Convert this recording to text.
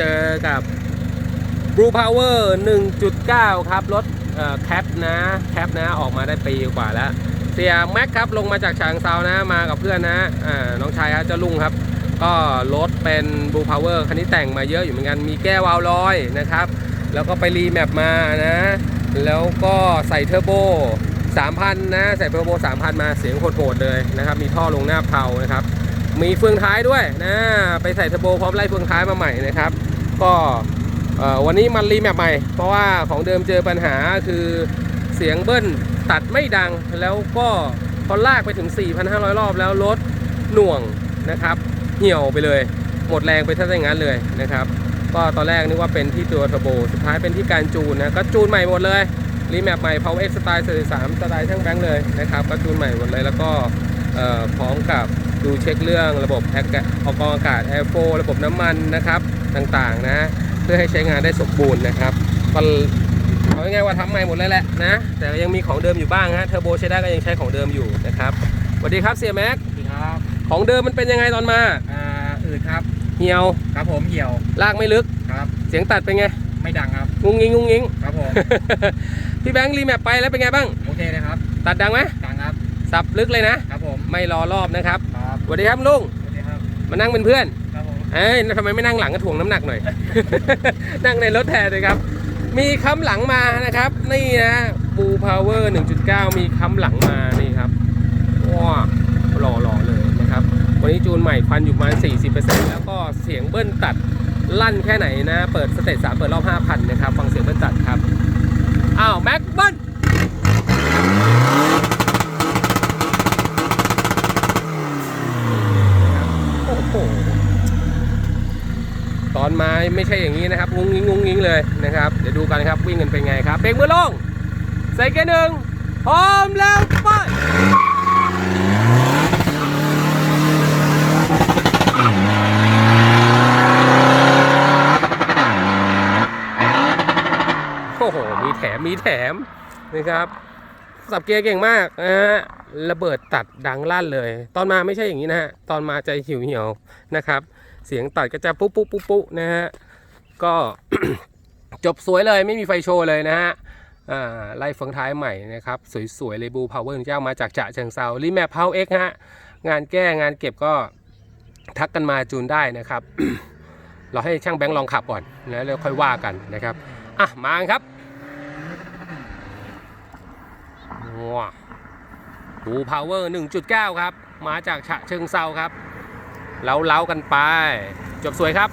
เจอกับ Blue Power 1.9 ครับ รถแคปนะแคปนะออกมาได้ปีกว่าแล้ว เสียแม็กครับลงมาจากฉางเซานะมากับเพื่อนนะน้องชายครับเจ้าลุงครับ ก็รถเป็น Blue Power คันนี้แต่งมาเยอะอยู่เหมือนกันมีแก้ววาล์วลอยนะครับ แล้วก็ไปรีแมปมานะ แล้วก็ใส่เทอร์โบ3,000 นะ ใส่เทอร์โบ3,000 มาเสียงโหดๆเลยนะครับ มีท่อลงหน้าเพานะครับมีเฟืองท้ายด้วยนะไปใส่เทอร์โบพร้อมไล่เฟืองท้ายมาใหม่นะครับ ก็วันนี้มันรีแมปใหม่ เพราะว่าของเดิมเจอปัญหาคือเสียงเบิ้ลตัดไม่ดังแล้วก็พอลากไปถึง 4,500 รอบแล้วรถหน่วงนะครับ เหี่ยวไปเลย หมดแรงไปถ้าอย่างนั้นเลยนะครับ ก็ตอนแรกนึกว่าเป็นที่ตัวเทอร์โบ สุดท้ายเป็นที่การจูนนะ ก็จูนใหม่หมดเลยรีแมปใหม่ Power X สไตล์43สไตล์ช่างแบงค์เลยนะครับ ก็จูนใหม่หมดเลยแล้วก็พร้อมกับดูเช็คเรื่องระบบแอร์ออกกองอากาศ Air f l o w ระบบน้ำมันนะครับ ต่างๆนะ เพื่อให้ใช้งานได้สมบูรณ์นะครับก็เอาง่ายๆว่าทำใหม่หมดเลยแหละนะ แต่ยังมีของเดิมอยู่บ้างฮะเทอร์โบใช้ได้ก็ยังใช้ของเดิมอยู่นะครับสวัสดีครับเสียแม็กสวัสดีครับของเดิมมันเป็นยังไงตอนมาอ่าอืดครับเหี่ยวครับผมเหี่ยวลากไม่ลึกครับ เสียงตัดเป็นไงไม่ดังครับงุ้งงิ้งงุ้งงิ้งครับผมพี่แบงค์รีแมปไปแล้วเป็นไงบ้างโอเคเลยครับ ตัดดังไหมดังครับสับลึกเลยนะครับผมไม่รอรอบนะครับครับสวัสดีครับลุงสวัสดีครับมานั่งเป็นเพื่อนครับผม เอ้ยทำไมไม่นั่งหลังก็ถ่วงน้ำหนักหน่อย นั่งในรถแทนเลยครับ มีค้ำหลังมานะครับ นี่นะบูพาวเวอร์1.9 มีค้ำหลังมานี่ครับว้าหล่อหล่อๆเลยนะครับ วันนี้จูนใหม่ควันอยู่ประมาณ 40%แล้วก็เสียงเบิ้ลตัดลั่นแค่ไหนนะ เปิดสเตจ3เปิดรอบ 5,000 นะครับ ฟังเสียงเบิ้ลตัดครับ อ้าว แม็กเบิ้ล โอ้โห ต อนมาไม่ใช่อย่างนี้นะครับงุ้งงิ้งงุ้งงิ้งเลยนะครับ เดี๋ยวดูกันครับวิ่งกันเป็นไงครับเบรกมือลง ใส่เกียร์หนึ่งพร้อมแล้วไปโอ้โห มีแถม มีแถมนะครับ สับเกียร์เก่งมากนะฮะ ระเบิดตัดดังลั่นเลย ตอนมาไม่ใช่อย่างนี้นะฮะ ตอนมาใจหิวเหี่ยวนะครับ เสียงตัดก็จะปุ๊ปุ๊ปุ๊ปุ๊นะฮะก็จบสวยเลยไม่มีไฟโชว์เลยนะฮะอ่าไล่เฟืองท้ายใหม่นะครับ สวยๆเลยบูพาวเวอร์เจ้ามาจากจะเชิงเซารีแมปพาเอ็กฮะงานแก้งานเก็บก็ทักกันมาจูนได้นะครับ เราให้ช่างแบงค์ลองขับก่อนแล้วเราค่อยว่ากันนะครับ อะ มาครับว้าบูพาวเวอร์1.9 ครับ มาจากฉะเชิงเซาครับ เล้าๆกันไป จบสวยครับ